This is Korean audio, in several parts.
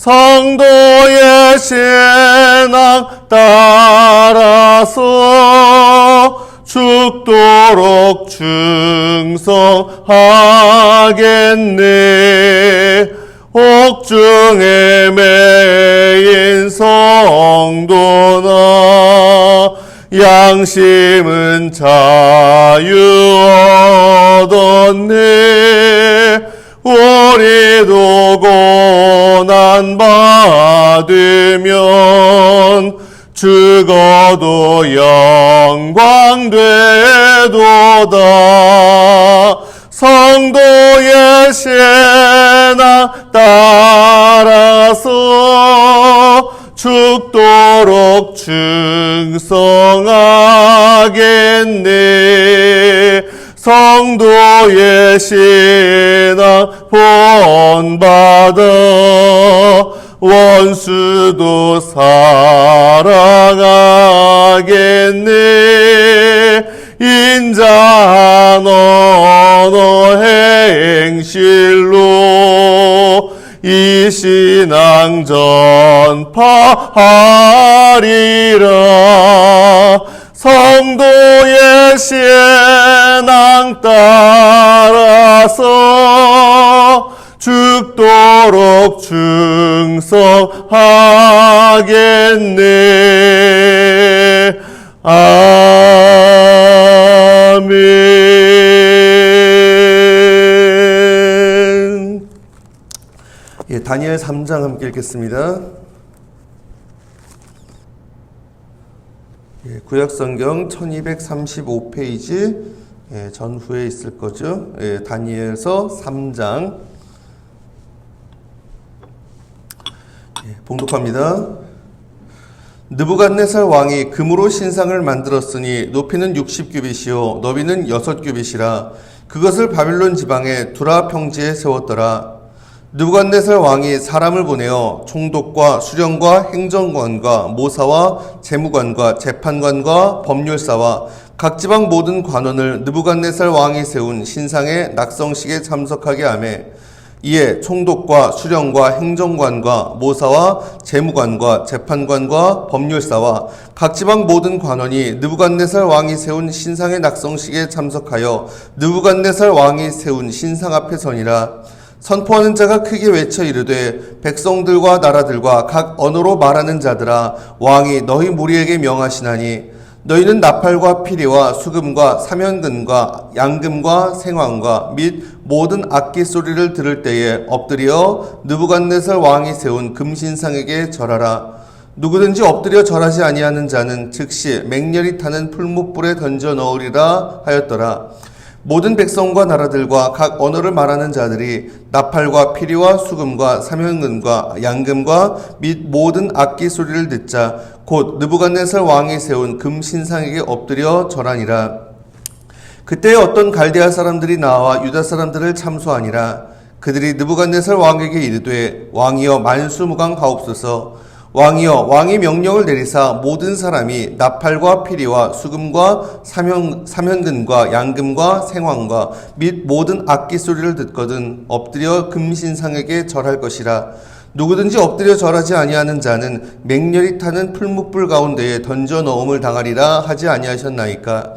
성도의 신앙 따라서 죽도록 충성하겠네. 옥중에 매인 성도나 양심은 자유 얻었네. 우리도 받으면 죽어도 영광 되도다. 성도의 신앙 따라서 죽도록 충성하겠네. 성도의 신앙 본받아 원수도 사랑하겠네. 인자한 언어 행실로 이 신앙 전파하리라. 성도의 신앙 따라서 죽도록 충성하겠네. 아멘. 예, 다니엘 3장 함께 읽겠습니다. 예, 구약성경 1235페이지 예, 전후에 있을 거죠. 예, 다니엘서 3장 봉독합니다. 느부갓네살 왕이 금으로 신상을 만들었으니 높이는 60규빗이요 너비는 6규빗이라 그것을 바빌론 지방의 두라 평지에 세웠더라. 느부갓네살 왕이 사람을 보내어 총독과 수령과 행정관과 모사와 재무관과 재판관과 법률사와 각 지방 모든 관원을 느부갓네살 왕이 세운 신상의 낙성식에 참석하게 하며 이에 총독과 수령과 행정관과 모사와 재무관과 재판관과 법률사와 각 지방 모든 관원이 느부갓네살 왕이 세운 신상의 낙성식에 참석하여 느부갓네살 왕이 세운 신상 앞에 서니라. 선포하는 자가 크게 외쳐 이르되 백성들과 나라들과 각 언어로 말하는 자들아 왕이 너희 무리에게 명하시나니 너희는 나팔과 피리와 수금과 사면근과 양금과 생황과 및 모든 악기 소리를 들을 때에 엎드려 느부갓네살 왕이 세운 금신상에게 절하라. 누구든지 엎드려 절하지 아니하는 자는 즉시 맹렬히 타는 풀무불에 던져 넣으리라 하였더라. 모든 백성과 나라들과 각 언어를 말하는 자들이 나팔과 피리와 수금과 사면근과 양금과 및 모든 악기 소리를 듣자 곧 느부갓네살 왕이 세운 금신상에게 엎드려 절하니라. 그때 어떤 갈대아 사람들이 나와 유다 사람들을 참소하니라. 그들이 느부갓네살 왕에게 이르되 왕이여 만수무강 하옵소서. 왕이여 왕이 명령을 내리사 모든 사람이 나팔과 피리와 수금과 사면, 사면근과 양금과 생황과 및 모든 악기 소리를 듣거든 엎드려 금신상에게 절할 것이라 누구든지 엎드려 절하지 아니하는 자는 맹렬히 타는 풀무불 가운데에 던져 넣음을 당하리라 하지 아니하셨나이까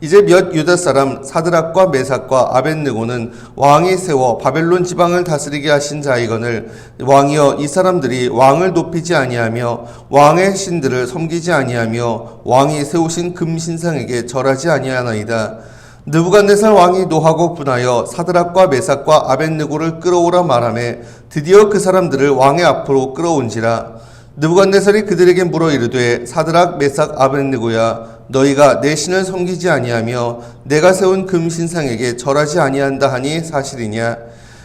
이제 몇 유다 사람 사드락과 메삭과 아벤느고는 왕이 세워 바벨론 지방을 다스리게 하신 자이거늘 왕이여 이 사람들이 왕을 높이지 아니하며 왕의 신들을 섬기지 아니하며 왕이 세우신 금신상에게 절하지 아니하나이다. 느부갓네살 왕이 노하고 분하여 사드락과 메삭과 아벤느고를 끌어오라 말하매 드디어 그 사람들을 왕의 앞으로 끌어온지라 느부갓네살이 그들에게 물어 이르되 사드락 메삭 아벤느고야 너희가 내 신을 섬기지 아니하며 내가 세운 금신상에게 절하지 아니한다 하니 사실이냐?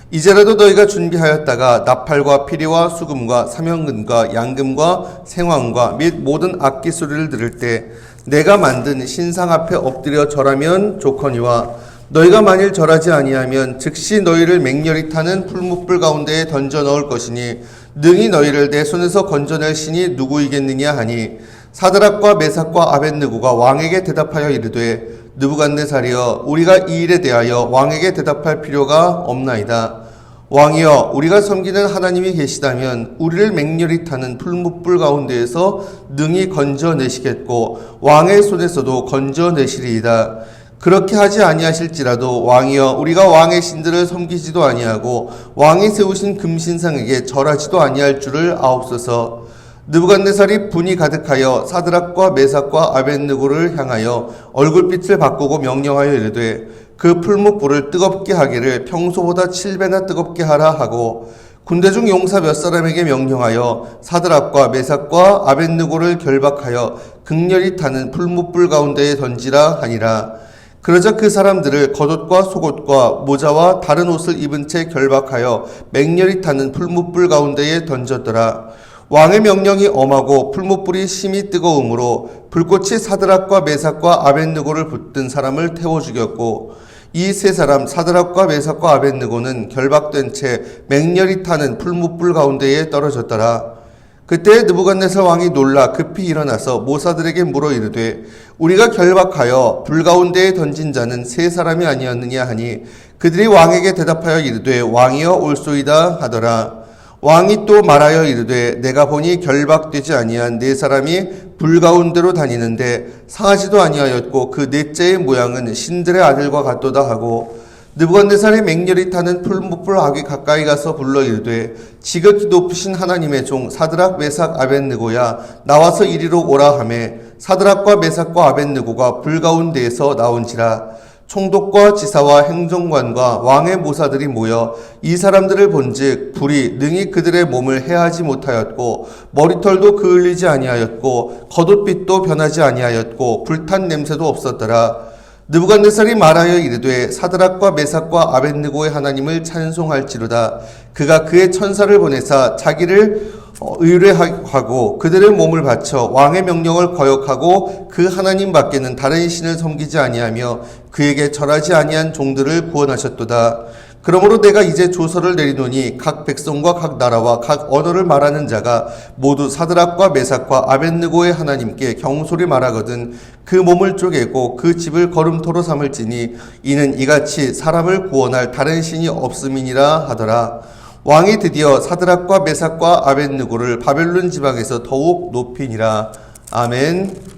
이제라도 너희가 준비하였다가 나팔과 피리와 수금과 사명근과 양금과 생황과 및 모든 악기 소리를 들을 때 내가 만든 신상 앞에 엎드려 절하면 좋거니와 너희가 만일 절하지 아니하면 즉시 너희를 맹렬히 타는 풀무불 가운데에 던져 넣을 것이니 능히 너희를 내 손에서 건져낼 신이 누구이겠느냐 하니 사드락과 메삭과 아벤느고가 왕에게 대답하여 이르되 느부갓네살이여 우리가 이 일에 대하여 왕에게 대답할 필요가 없나이다. 왕이여 우리가 섬기는 하나님이 계시다면 우리를 맹렬히 타는 풀무불 가운데에서 능히 건져내시겠고 왕의 손에서도 건져내시리이다. 그렇게 하지 아니하실지라도 왕이여 우리가 왕의 신들을 섬기지도 아니하고 왕이 세우신 금신상에게 절하지도 아니할 줄을 아옵소서. 느부갓네살이 분이 가득하여 사드락과 메삭과 아벤느고를 향하여 얼굴빛을 바꾸고 명령하여 이르되 그 풀무불을 뜨겁게 하기를 평소보다 7배나 뜨겁게 하라 하고 군대 중 용사 몇 사람에게 명령하여 사드락과 메삭과 아벤느고를 결박하여 극렬히 타는 풀무불 가운데에 던지라 하니라. 그러자 그 사람들을 겉옷과 속옷과 모자와 다른 옷을 입은 채 결박하여 맹렬히 타는 풀무불 가운데에 던졌더라. 왕의 명령이 엄하고 풀무불이 심히 뜨거움으로 불꽃이 사드락과 메삭과 아벤느고를 붙든 사람을 태워 죽였고 이 세 사람 사드락과 메삭과 아벤느고는 결박된 채 맹렬히 타는 풀무불 가운데에 떨어졌더라. 그때 느부갓네살 왕이 놀라 급히 일어나서 모사들에게 물어 이르되 우리가 결박하여 불 가운데에 던진 자는 세 사람이 아니었느냐 하니 그들이 왕에게 대답하여 이르되 왕이여 올소이다 하더라. 왕이 또 말하여 이르되 내가 보니 결박되지 아니한 네 사람이 불 가운데로 다니는데 상하지도 아니하였고 그 넷째의 모양은 신들의 아들과 같도다 하고 느부갓네살의 맹렬히 타는 풀무불 악이 가까이 가서 불러 이르되 지극히 높으신 하나님의 종 사드락 메삭 아벤느고야 나와서 이리로 오라 하매 사드락과 메삭과 아벤느고가 불 가운데에서 나온지라 총독과 지사와 행정관과 왕의 모사들이 모여 이 사람들을 본즉 불이 능히 그들의 몸을 해하지 못하였고 머리털도 그을리지 아니하였고 겉옷빛도 변하지 아니하였고 불탄 냄새도 없었더라 느부갓네살이 말하여 이르되 사드락과 메삭과 아벤느고의 하나님을 찬송할지로다 그가 그의 천사를 보내사 자기를 어, 의뢰하고 그들의 몸을 바쳐 왕의 명령을 거역하고 그 하나님 밖에는 다른 신을 섬기지 아니하며 그에게 절하지 아니한 종들을 구원하셨도다. 그러므로 내가 이제 조서를 내리노니 각 백성과 각 나라와 각 언어를 말하는 자가 모두 사드락과 메삭과 아벤느고의 하나님께 경솔히 말하거든 그 몸을 쪼개고 그 집을 걸음토로 삼을지니 이는 이같이 사람을 구원할 다른 신이 없음이니라 하더라. 왕이 드디어 사드락과 메삭과 아벤느고를 바벨론 지방에서 더욱 높이니라. 아멘.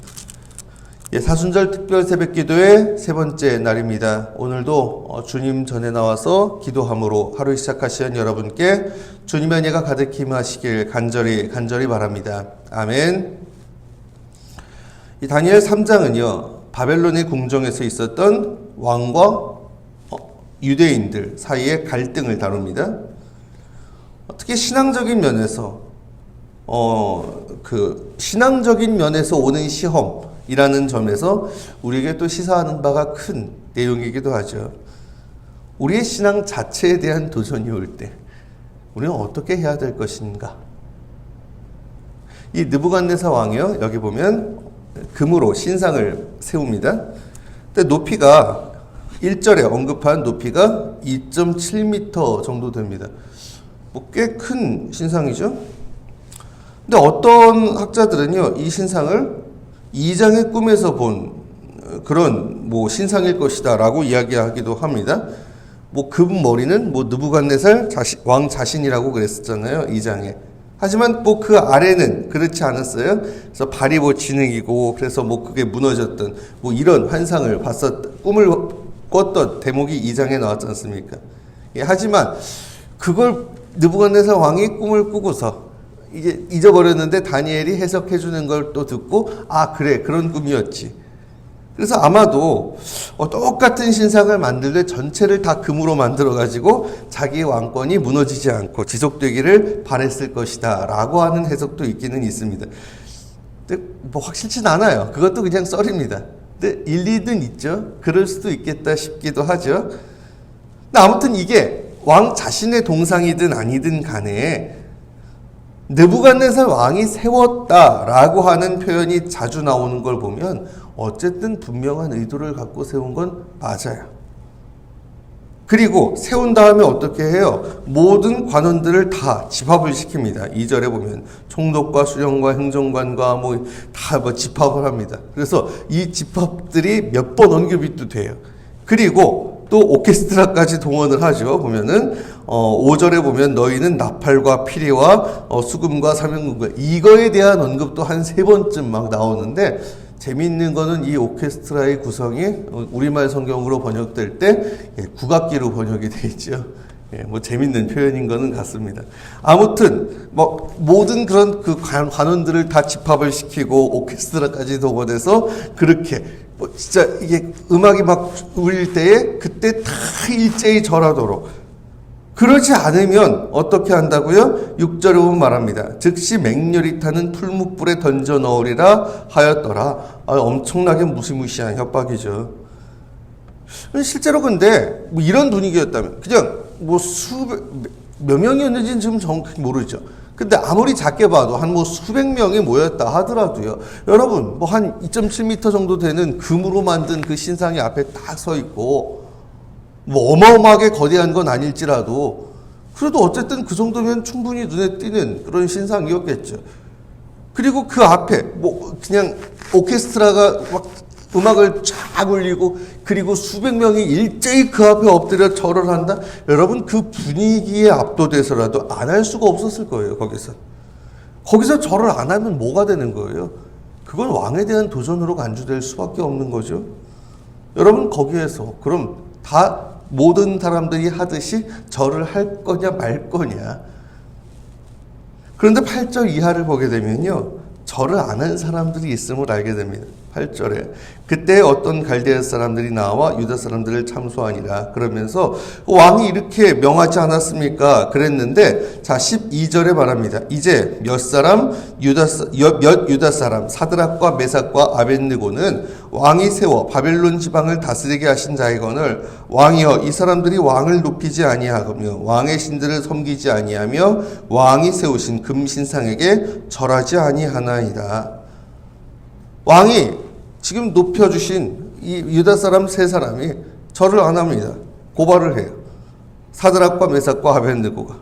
예, 사순절 특별 새벽 기도의 세 번째 날입니다. 오늘도 어, 주님 전에 나와서 기도함으로 하루 시작하시는 여러분께 주님의 은혜가 가득히 임하시길 간절히 간절히 바랍니다. 아멘. 이 다니엘 3장은요. 바벨론의 궁정에서 있었던 왕과 어, 유대인들 사이의 갈등을 다룹니다. 특히 신앙적인 면에서 어 그 신앙적인 면에서 오는 시험 이라는 점에서 우리에게 또 시사하는 바가 큰 내용이기도 하죠. 우리의 신앙 자체에 대한 도전이 올 때 우리는 어떻게 해야 될 것인가? 이 느부갓네살 왕이요 여기 보면 금으로 신상을 세웁니다. 근데 높이가 1절에 언급한 높이가 2.7m 정도 됩니다. 뭐 꽤 큰 신상이죠. 근데 어떤 학자들은요, 이 신상을 이장의 꿈에서 본 어, 그런 뭐 신상일 것이다라고 이야기하기도 합니다. 뭐그 머리는 뭐 느부갓네살 자신, 왕 자신이라고 그랬었잖아요, 이장에. 하지만 뭐 그 아래는 그렇지 않았어요. 그래서 발이 뭐 진흙이고 그래서 뭐 그게 무너졌던 뭐 이런 환상을 봤었 꿈을 꿨던 대목이 이장에 나왔지 않습니까? 예, 하지만 그걸 느부갓네살 왕이 꿈을 꾸고서 이게 잊어버렸는데 다니엘이 해석해 주는 걸 또 듣고 아 그래 그런 꿈이었지. 그래서 아마도 어, 똑같은 신상을 만들되 전체를 다 금으로 만들어 가지고 자기의 왕권이 무너지지 않고 지속되기를 바랬을 것이다라고 하는 해석도 있기는 있습니다. 근데 뭐 확실치는 않아요. 그것도 그냥 썰입니다. 근데 일리는 있죠. 그럴 수도 있겠다 싶기도 하죠. 근데 아무튼 이게 왕 자신의 동상이든 아니든 간에 느부갓네살 왕이 세웠다라고 하는 표현이 자주 나오는 걸 보면 어쨌든 분명한 의도를 갖고 세운 건 맞아요. 그리고 세운 다음에 어떻게 해요? 모든 관원들을 다 집합을 시킵니다. 2절에 보면 총독과 수령과 행정관과 뭐 다뭐 집합을 합니다. 그래서 이 집합들이 몇 번 언급이 또 돼요. 그리고 또 오케스트라까지 동원을 하죠. 보면은 어 5절에 보면 너희는 나팔과 피리와 어 수금과 사명금과 이거에 대한 언급도 한 세 번쯤 막 나오는데 재미있는 거는 이 오케스트라의 구성이 어, 우리말 성경으로 번역될 때 예, 국악기로 번역이 돼 있죠. 예, 뭐 재밌는 표현인 거는 같습니다. 아무튼 뭐 모든 그런 그 관- 관원들을 다 집합을 시키고 오케스트라까지 동원해서 그렇게 뭐 진짜 이게 음악이 막 울릴 때에 그때 다 일제히 절하도록 그러지 않으면 어떻게 한다고요? 6절에 보면 말합니다. 즉시 맹렬히 타는 풀무불에 던져 넣으리라 하였더라. 아, 엄청나게 무시무시한 협박이죠. 실제로 근데 뭐 이런 분위기였다면 그냥 뭐 수백 몇 명이었는지는 지금 정확히 모르죠. 근데 아무리 작게 봐도 한 뭐 수백 명이 모였다 하더라도요. 여러분 뭐 한 2.7m 정도 되는 금으로 만든 그 신상이 앞에 딱 서 있고 뭐 어마어마하게 거대한 건 아닐지라도 그래도 어쨌든 그 정도면 충분히 눈에 띄는 그런 신상이었겠죠. 그리고 그 앞에 뭐 그냥 오케스트라가 막 음악을 쫙 울리고 그리고 수백 명이 일제히 그 앞에 엎드려 절을 한다. 여러분 그 분위기에 압도돼서라도 안 할 수가 없었을 거예요. 거기서 거기서 절을 안 하면 뭐가 되는 거예요? 그건 왕에 대한 도전으로 간주될 수밖에 없는 거죠. 여러분 거기에서 그럼 다 모든 사람들이 하듯이 절을 할 거냐 말 거냐. 그런데 8절 이하를 보게 되면요. 절을 안 한 사람들이 있음을 알게 됩니다. 8절에 그때 어떤 갈대아 사람들이 나와 유다 사람들을 참소하니라 그러면서 왕이 이렇게 명하지 않았습니까? 그랬는데 자 12절에 말합니다. 이제 몇 사람 유다 몇 유다 사람 사드락과 메삭과 아벤느고는 왕이 세워 바벨론 지방을 다스리게 하신 자이거늘 왕이여 이 사람들이 왕을 높이지 아니하며 왕의 신들을 섬기지 아니하며 왕이 세우신 금신상에게 절하지 아니하나이다. 왕이 지금 높여주신 이 유다 사람 세 사람이 절을 안 합니다. 고발을 해요. 사드락과 메삭과 아벤느고가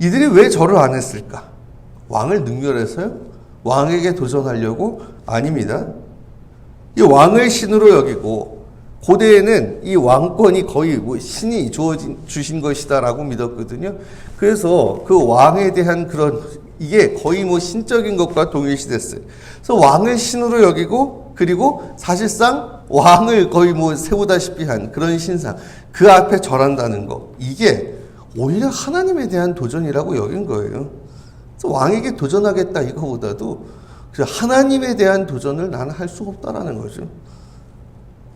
이들이 왜 절을 안 했을까? 왕을 능멸해서요? 왕에게 도전하려고? 아닙니다. 이 왕을 신으로 여기고 고대에는 이 왕권이 거의 뭐 신이 주어진 주신 것이다라고 믿었거든요. 그래서 그 왕에 대한 그런 이게 거의 뭐 신적인 것과 동일시됐어요. 그래서 왕을 신으로 여기고 그리고 사실상 왕을 거의 뭐 세우다시피 한 그런 신상 그 앞에 절한다는 거 이게 오히려 하나님에 대한 도전이라고 여긴 거예요. 그래서 왕에게 도전하겠다 이거보다도 그 하나님에 대한 도전을 나는 할 수 없다라는 거죠.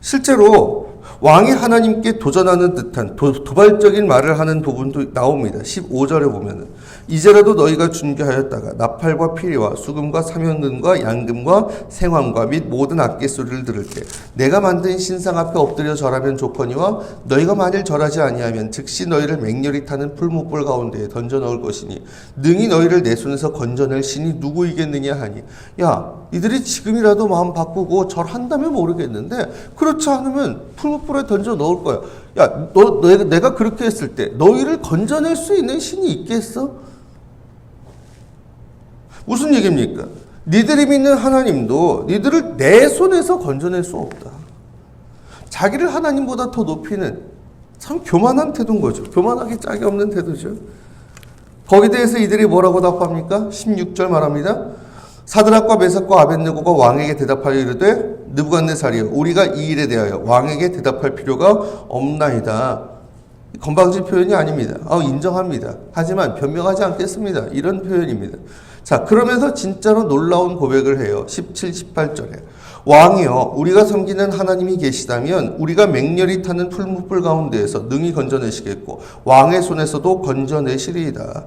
실제로 왕이 하나님께 도전하는 듯한 도, 도발적인 말을 하는 부분도 나옵니다. 15절에 보면은 이제라도 너희가 준비하였다가 나팔과 피리와 수금과 사면금과 양금과 생황과 및 모든 악기 소리를 들을 때 내가 만든 신상 앞에 엎드려 절하면 좋거니와 너희가 만일 절하지 아니하면 즉시 너희를 맹렬히 타는 풀목불 가운데에 던져 넣을 것이니 능히 너희를 내 손에서 건져낼 신이 누구이겠느냐 하니 야 이들이 지금이라도 마음 바꾸고 절한다면 모르겠는데 그렇지 않으면 풀 무불에 던져 넣을 거야. 야, 너, 너 내가 그렇게 했을 때 너희를 건져낼 수 있는 신이 있겠어? 무슨 얘기입니까? 니들이 믿는 하나님도 니들을 내 손에서 건져낼 수 없다. 자기를 하나님보다 더 높이는 참 교만한 태도인 거죠. 교만하기 짝이 없는 태도죠. 거기에 대해서 이들이 뭐라고 답합니까? 16절 말합니다. 사드락과 메삭과 아벤느고가 왕에게 대답하여 이르되 느부갓네살이여 우리가 이 일에 대하여 왕에게 대답할 필요가 없나이다. 건방진 표현이 아닙니다. 아, 인정합니다. 하지만 변명하지 않겠습니다. 이런 표현입니다. 자, 그러면서 진짜로 놀라운 고백을 해요. 17, 18절에. 왕이여, 우리가 섬기는 하나님이 계시다면 우리가 맹렬히 타는 풀무불 가운데에서 능히 건져내시겠고 왕의 손에서도 건져내시리이다.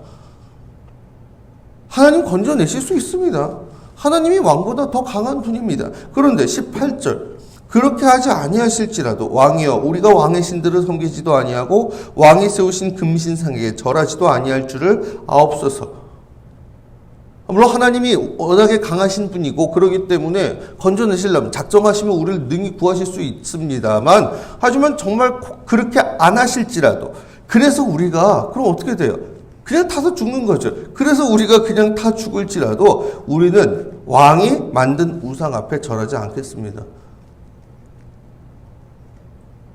하나님 건져내실 수 있습니다. 하나님이 왕보다 더 강한 분입니다. 그런데 18절 그렇게 하지 아니하실지라도 왕이여 우리가 왕의 신들을 섬기지도 아니하고 왕이 세우신 금신상에게 절하지도 아니할 줄을 아옵소서. 물론 하나님이 워낙에 강하신 분이고 그러기 때문에 건져내시려면 작정하시면 우리를 능히 구하실 수 있습니다만 하지만 정말 그렇게 안 하실지라도 그래서 우리가 그럼 어떻게 돼요? 그냥 타서 죽는 거죠. 그래서 우리가 그냥 타 죽을지라도 우리는 왕이 만든 우상 앞에 절하지 않겠습니다.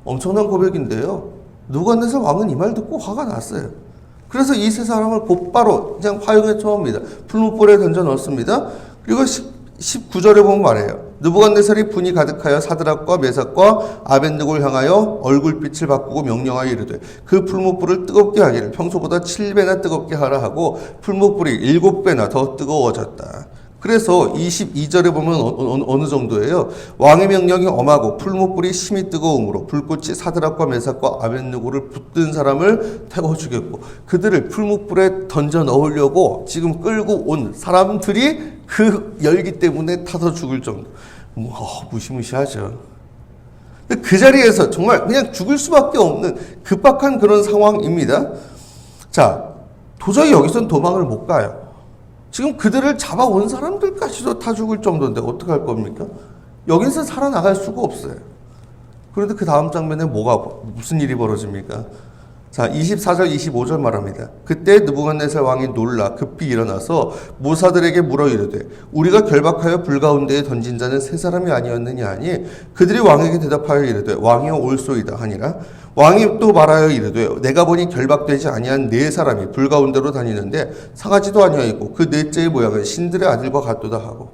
엄청난 고백인데요. 누가네살 왕은 이 말 듣고 화가 났어요. 그래서 이 세 사람을 곧바로 그냥 화용에 처합니다. 풀무불에 던져 넣습니다. 그리고 19절에 보면 말해요. 느부갓네살이 분이 가득하여 사드락과 메삭과 아벤드골 향하여 얼굴빛을 바꾸고 명령하여 이르되 그 풀무불을 뜨겁게 하기를 평소보다 7배나 뜨겁게 하라 하고 풀무불이 7배나 더 뜨거워졌다. 그래서 22절에 보면 어, 느 정도예요. 왕의 명령이 엄하고 풀무불이 심히 뜨거움으로 불꽃이 사드락과 메삭과 아벤누고를 붙든 사람을 태워 주겠고 그들을 풀무불에 던져 넣으려고 지금 끌고 온 사람들이 그 열기 때문에 타서 죽을 정도. 뭐 무시무시하죠. 그 자리에서 정말 그냥 죽을 수밖에 없는 급박한 그런 상황입니다. 자, 도저히 여기선 도망을 못 가요. 지금 그들을 잡아온 사람들까지도 타 죽을 정도인데 어떡할 겁니까? 여기서 살아나갈 수가 없어요. 그런데 그 다음 장면에 뭐가 무슨 일이 벌어집니까? 자, 24절 25절 말합니다. 그때 느부갓네살 왕이 놀라 급히 일어나서 모사들에게 물어 이르되 우리가 결박하여 불 가운데에 던진 자는 세 사람이 아니었느냐 하니 그들이 왕에게 대답하여 이르되 왕이여 올소이다 하니라 왕이 또 말하여 이르되 내가 보니 결박되지 아니한 네 사람이 불 가운데로 다니는데 상하지도 아니하였고 그 넷째의 모양은 신들의 아들과 같도다 하고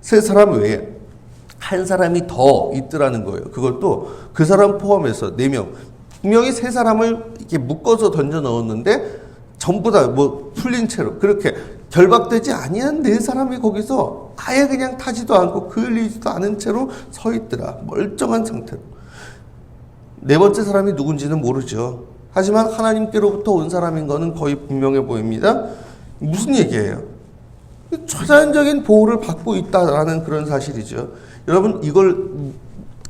세 사람 외에 한 사람이 더 있더라는 거예요. 그것도 그 사람 포함해서 네 명. 분명히 세 사람을 이렇게 묶어서 던져 넣었는데 전부 다 뭐 풀린 채로 그렇게 결박되지 아니한 네 사람이 거기서 아예 그냥 타지도 않고 그을리지도 않은 채로 서 있더라. 멀쩡한 상태로. 네 번째 사람이 누군지는 모르죠. 하지만 하나님께로부터 온 사람인 것은 거의 분명해 보입니다. 무슨 얘기예요? 초자연적인 보호를 받고 있다라는 그런 사실이죠. 여러분 이걸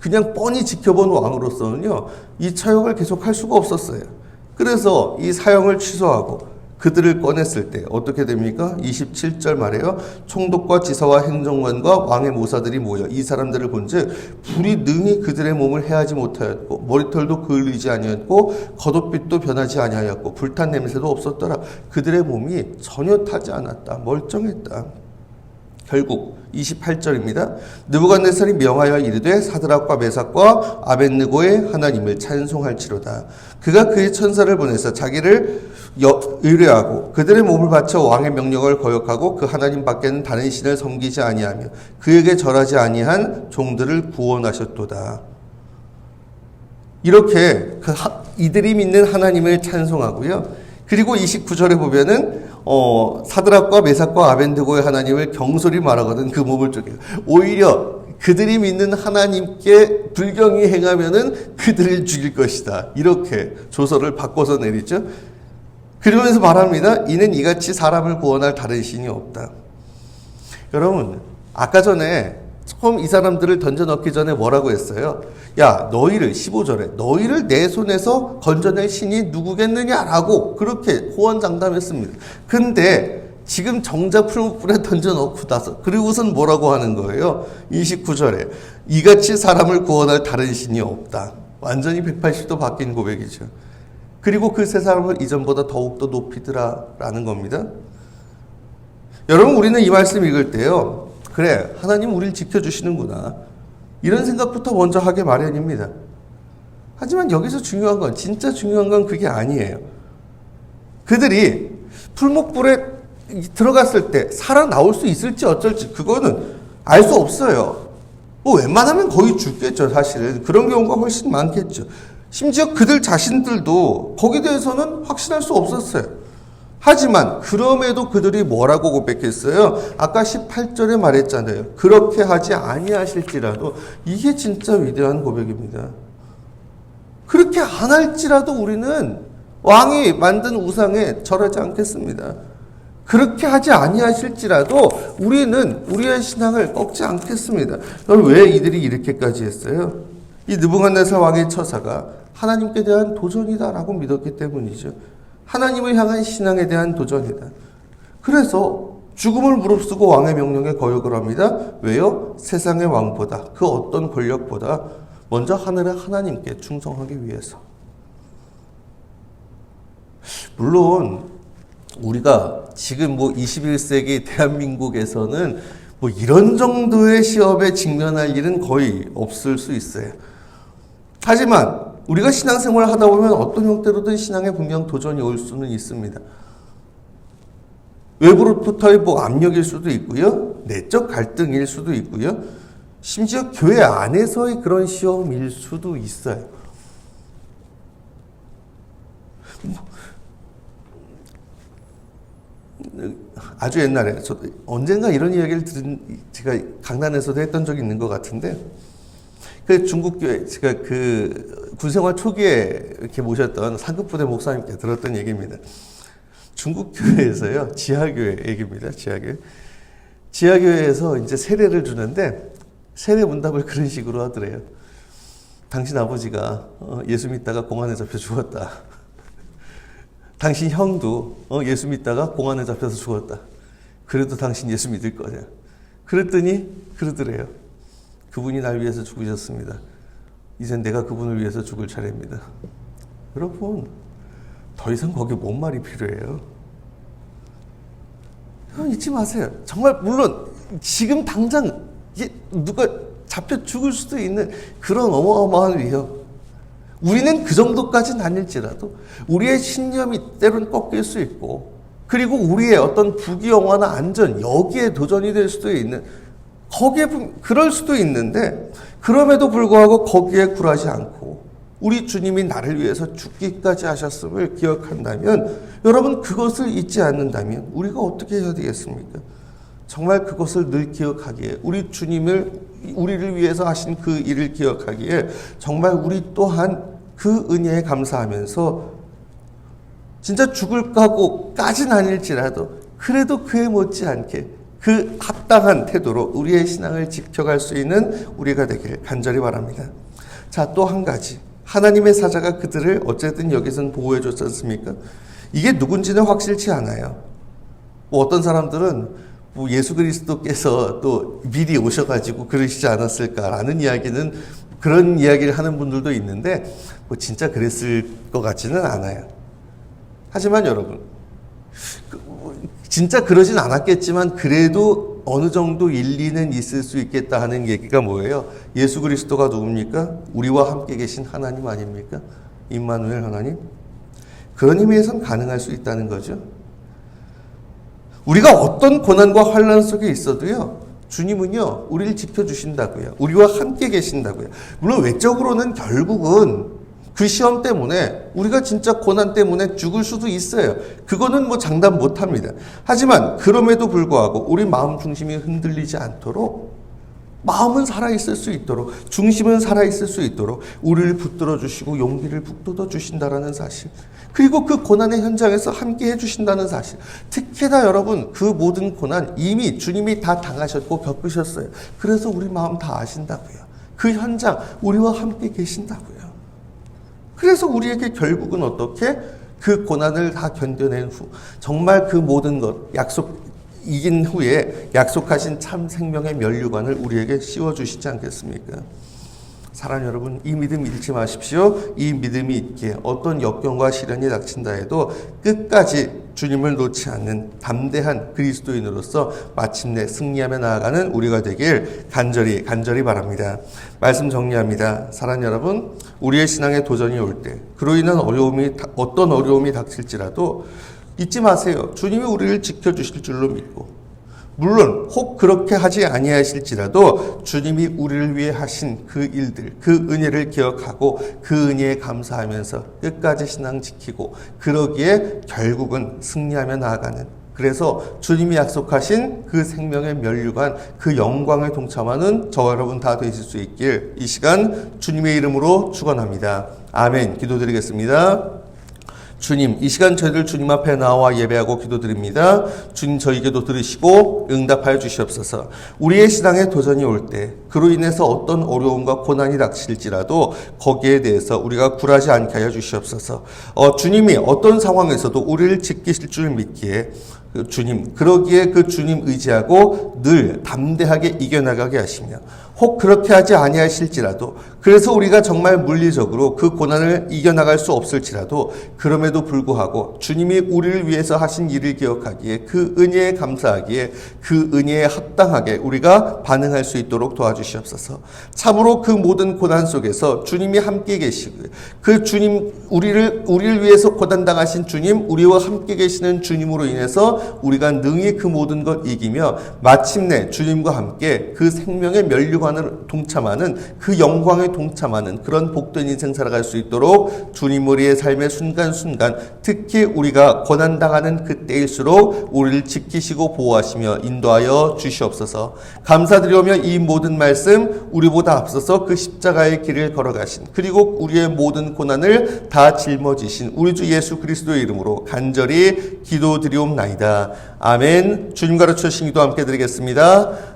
그냥 뻔히 지켜본 왕으로서는요 이 처형을 계속 할 수가 없었어요. 그래서 이 사형을 취소하고 그들을 꺼냈을 때 어떻게 됩니까? 27절 말에요. 총독과 지사와 행정관과 왕의 모사들이 모여 이 사람들을 본즉 불이 능히 그들의 몸을 해하지 못하였고 머리털도 그을리지 아니었고 겉옷빛도 변하지 아니하였고 불탄 냄새도 없었더라. 그들의 몸이 전혀 타지 않았다. 멀쩡했다. 결국 28절입니다. 느부갓네살이 명하여 이르되 사드락과 메삭과 아벤느고의 하나님을 찬송할지로다. 그가 그의 천사를 보내서 자기를 의뢰하고 그들의 몸을 바쳐 왕의 명령을 거역하고 그 하나님 밖에는 다른 신을 섬기지 아니하며 그에게 절하지 아니한 종들을 구원하셨도다. 이렇게 그 이들이 믿는 하나님을 찬송하고요. 그리고 29절에 보면은 어, 사드락과 메삭과 아벤드고의 하나님을 경솔히 말하거든 그 몸을 쪼개. 오히려 그들이 믿는 하나님께 불경이 행하면은 그들을 죽일 것이다. 이렇게 조서를 바꿔서 내리죠. 그러면서 말합니다. 이는 이같이 사람을 구원할 다른 신이 없다. 여러분, 아까 전에 처음 이 사람들을 던져 넣기 전에 뭐라고 했어요? 야, 너희를, 15절에, 너희를 내 손에서 건져낼 신이 누구겠느냐라고 그렇게 호언장담했습니다. 근데 지금 정작 풀무불에 던져 넣고 나서, 그리고선 뭐라고 하는 거예요? 29절에, 이같이 사람을 구원할 다른 신이 없다. 완전히 180도 바뀐 고백이죠. 그리고 그 세 사람을 이전보다 더욱더 높이더라라는 겁니다. 여러분 우리는 이 말씀 읽을 때요. 그래 하나님 우리를 지켜주시는구나. 이런 생각부터 먼저 하게 마련입니다. 하지만 여기서 중요한 건 진짜 중요한 건 그게 아니에요. 그들이 풀목불에 들어갔을 때 살아나올 수 있을지 어쩔지 그거는 알 수 없어요. 뭐 웬만하면 거의 죽겠죠, 사실은. 그런 경우가 훨씬 많겠죠. 심지어 그들 자신들도 거기에 대해서는 확신할 수 없었어요. 하지만 그럼에도 그들이 뭐라고 고백했어요? 아까 18절에 말했잖아요. 그렇게 하지 아니하실지라도 이게 진짜 위대한 고백입니다. 그렇게 안 할지라도 우리는 왕이 만든 우상에 절하지 않겠습니다. 그렇게 하지 아니하실지라도 우리는 우리의 신앙을 꺾지 않겠습니다. 그럼 왜 이들이 이렇게까지 했어요? 이 느부갓네살 왕의 처사가 하나님께 대한 도전이다라고 믿었기 때문이죠. 하나님을 향한 신앙에 대한 도전이다. 그래서 죽음을 무릅쓰고 왕의 명령에 거역을 합니다. 왜요? 세상의 왕보다 그 어떤 권력보다 먼저 하늘의 하나님께 충성하기 위해서. 물론 우리가 지금 뭐 21세기 대한민국에서는 뭐 이런 정도의 시험에 직면할 일은 거의 없을 수 있어요. 하지만 우리가 신앙생활을 하다 보면 어떤 형태로든 신앙에 분명 도전이 올 수는 있습니다. 외부로부터의 뭐 압력일 수도 있고요. 내적 갈등일 수도 있고요. 심지어 교회 안에서의 그런 시험일 수도 있어요. 아주 옛날에 저 언젠가 이런 이야기를 들은 제가 강단에서도 했던 적이 있는 것 같은데 그 중국 교회 제가 그 군생활 초기에 이렇게 모셨던 상급 부대 목사님께 들었던 얘기입니다. 중국 교회에서요 지하 교회 얘기입니다. 지하 교회 지하 교회에서 이제 세례를 주는데 세례 문답을 그런 식으로 하더래요. 당신 아버지가 어, 예수 믿다가 공안에 잡혀 죽었다. 당신 형도 어, 예수 믿다가 공안에 잡혀서 죽었다. 그래도 당신 예수 믿을 거냐? 그랬더니 그러더래요. 그분이 날 위해서 죽으셨습니다. 이젠 내가 그분을 위해서 죽을 차례입니다. 여러분, 더 이상 거기 뭔 말이 필요해요? 여러분 잊지 마세요. 정말 물론 지금 당장 누가 잡혀 죽을 수도 있는 그런 어마어마한 위협. 우리는 그 정도까지는 아닐지라도 우리의 신념이 때론 꺾일 수 있고 그리고 우리의 어떤 부귀영화나 안전 여기에 도전이 될 수도 있는 거기에 분- 그럴 수도 있는데 그럼에도 불구하고 거기에 굴하지 않고 우리 주님이 나를 위해서 죽기까지 하셨음을 기억한다면 여러분 그것을 잊지 않는다면 우리가 어떻게 해야 되겠습니까? 정말 그것을 늘 기억하기에 우리 주님을 우리를 위해서 하신 그 일을 기억하기에 정말 우리 또한 그 은혜에 감사하면서 진짜 죽을 각오까지는 아닐지라도 그래도 그에 못지않게 그 합당한 태도로 우리의 신앙을 지켜갈 수 있는 우리가 되길 간절히 바랍니다. 자, 또 한 가지. 하나님의 사자가 그들을 어쨌든 여기선 보호해 줬지 않습니까? 이게 누군지는 확실치 않아요. 뭐 어떤 사람들은 뭐 예수 그리스도께서 또 미리 오셔가지고 그러시지 않았을까라는 이야기는 그런 이야기를 하는 분들도 있는데 뭐 진짜 그랬을 것 같지는 않아요. 하지만 여러분, 그, 뭐 진짜 그러진 않았겠지만 그래도 어느 정도 일리는 있을 수 있겠다 하는 얘기가 뭐예요? 예수 그리스도가 누굽니까? 우리와 함께 계신 하나님 아닙니까? 임마누엘 하나님? 그런 의미에선 가능할 수 있다는 거죠. 우리가 어떤 고난과 환란 속에 있어도요. 주님은요. 우리를 지켜 주신다고요. 우리와 함께 계신다고요. 물론 외적으로는 결국은 그 시험 때문에 우리가 진짜 고난 때문에 죽을 수도 있어요. 그거는 뭐 장담 못 합니다. 하지만 그럼에도 불구하고 우리 마음 중심이 흔들리지 않도록 마음은 살아있을 수 있도록 중심은 살아있을 수 있도록 우리를 붙들어 주시고 용기를 북돋워 주신다라는 사실 그리고 그 고난의 현장에서 함께 해주신다는 사실 특히나 여러분 그 모든 고난 이미 주님이 다 당하셨고 겪으셨어요 그래서 우리 마음 다 아신다고요 그 현장 우리와 함께 계신다고요 그래서 우리에게 결국은 어떻게 그 고난을 다 견뎌낸 후 정말 그 모든 것 약속 이긴 후에 약속하신 참 생명의 면류관을 우리에게 씌워 주시지 않겠습니까? 사랑 여러분, 이 믿음 잃지 마십시오. 이 믿음이 있기에 어떤 역경과 시련이 닥친다 해도 끝까지 주님을 놓지 않는 담대한 그리스도인으로서 마침내 승리하며 나아가는 우리가 되길 간절히 간절히 바랍니다. 말씀 정리합니다. 사랑 여러분, 우리의 신앙에 도전이 올 때, 그로 인한 어려움이 다- 어떤 어려움이 닥칠지라도 잊지 마세요. 주님이 우리를 지켜 주실 줄로 믿고 물론 혹 그렇게 하지 아니하실지라도 주님이 우리를 위해 하신 그 일들, 그 은혜를 기억하고 그 은혜에 감사하면서 끝까지 신앙 지키고 그러기에 결국은 승리하며 나아가는 그래서 주님이 약속하신 그 생명의 면류관 그 영광에 동참하는 저와 여러분 다 되실 수 있길 이 시간 주님의 이름으로 축원합니다. 아멘. 기도드리겠습니다. 주님, 이 시간 저희들 주님 앞에 나와 예배하고 기도드립니다. 주님 저희 기도 들으시고 응답하여 주시옵소서. 우리의 신앙에 도전이 올 때, 그로 인해서 어떤 어려움과 고난이 닥칠지라도 거기에 대해서 우리가 굴하지 않게 하여 주시옵소서. 어, 주님이 어떤 상황에서도 우리를 지키실 줄 믿기에 그 주님, 그러기에 그 주님 의지하고 늘 담대하게 이겨나가게 하시며 혹 그렇게 하지 아니하실지라도 그래서 우리가 정말 물리적으로 그 고난을 이겨나갈 수 없을지라도 그럼에도 불구하고 주님이 우리를 위해서 하신 일을 기억하기에 그 은혜에 감사하기에 그 은혜에 합당하게 우리가 반응할 수 있도록 도와주시옵소서. 참으로 그 모든 고난 속에서 주님이 함께 계시고 그 주님 우리를 우리를 위해서 고난 당하신 주님 우리와 함께 계시는 주님으로 인해서 우리가 능히 그 모든 것 이기며 마침내 주님과 함께 그 생명의 면류관 을 동참하는 그 영광에 동참하는 그런 복된 인생 살아갈 수 있도록 주님 우리의 삶의 순간순간 특히 우리가 고난 당하는 그때일수록 우리를 지키시고 보호하시며 인도하여 주시옵소서. 감사드리오며 이 모든 말씀 우리보다 앞서서 그 십자가의 길을 걸어가신 그리고 우리의 모든 고난을 다 짊어지신 우리 주 예수 그리스도의 이름으로 간절히 기도드리옵나이다. 아멘. 주님 가르쳐 주신 기도 함께 드리겠습니다.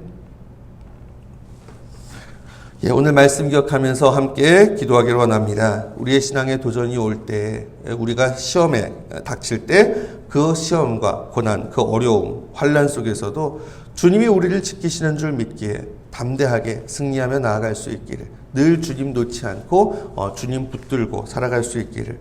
예, 오늘 말씀 기억하면서 함께 기도하기를 원합니다. 우리의 신앙에 도전이 올 때, 우리가 시험에 닥칠 때, 그 시험과 고난, 그 어려움, 환란 속에서도 주님이 우리를 지키시는 줄 믿기에 담대하게 승리하며 나아갈 수 있기를, 늘 주님 놓지 않고 어, 주님 붙들고 살아갈 수 있기를,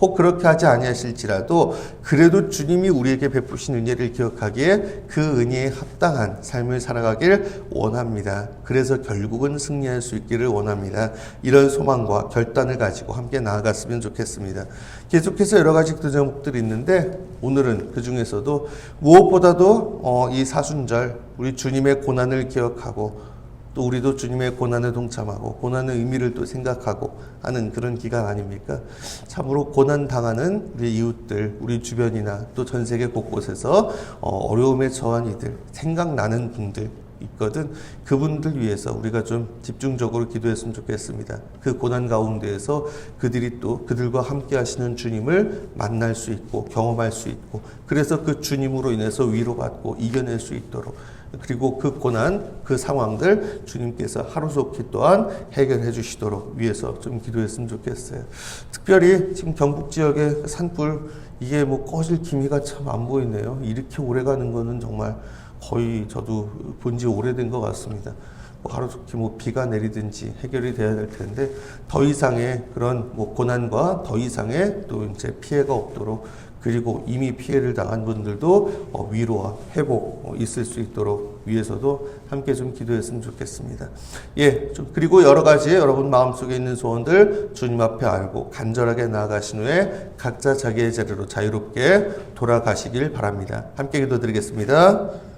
혹 그렇게 하지 아니하실지라도 그래도 주님이 우리에게 베푸신 은혜를 기억하기에 그 은혜에 합당한 삶을 살아가길 원합니다. 그래서 결국은 승리할 수 있기를 원합니다. 이런 소망과 결단을 가지고 함께 나아갔으면 좋겠습니다. 계속해서 여러 가지 그 제목들이 있는데 오늘은 그 중에서도 무엇보다도 어, 이 사순절 우리 주님의 고난을 기억하고 또 우리도 주님의 고난에 동참하고 고난의 의미를 또 생각하고 하는 그런 기간 아닙니까? 참으로 고난 당하는 우리 이웃들, 우리 주변이나 또 전 세계 곳곳에서 어, 어려움에 처한 이들, 생각나는 분들 있거든. 그분들 위해서 우리가 좀 집중적으로 기도했으면 좋겠습니다. 그 고난 가운데에서 그들이 또 그들과 함께 하시는 주님을 만날 수 있고 경험할 수 있고 그래서 그 주님으로 인해서 위로받고 이겨낼 수 있도록 그리고 그 고난, 그 상황들 주님께서 하루속히 또한 해결해 주시도록 위해서 좀 기도했으면 좋겠어요. 특별히 지금 경북 지역의 산불 이게 뭐 꺼질 기미가 참 안 보이네요. 이렇게 오래 가는 거는 정말 거의 저도 본 지 오래된 것 같습니다. 뭐 하루속히 뭐 비가 내리든지 해결이 돼야 될 텐데 더 이상의 그런 뭐 고난과 더 이상의 또 이제 피해가 없도록 그리고 이미 피해를 당한 분들도 어, 위로와 회복 어, 있을 수 있도록 위해서도 함께 좀 기도했으면 좋겠습니다. 예, 좀 그리고 여러 가지 여러분 마음속에 있는 소원들 주님 앞에 알고 간절하게 나아가신 후에 각자 자기의 자리로 자유롭게 돌아가시길 바랍니다. 함께 기도드리겠습니다.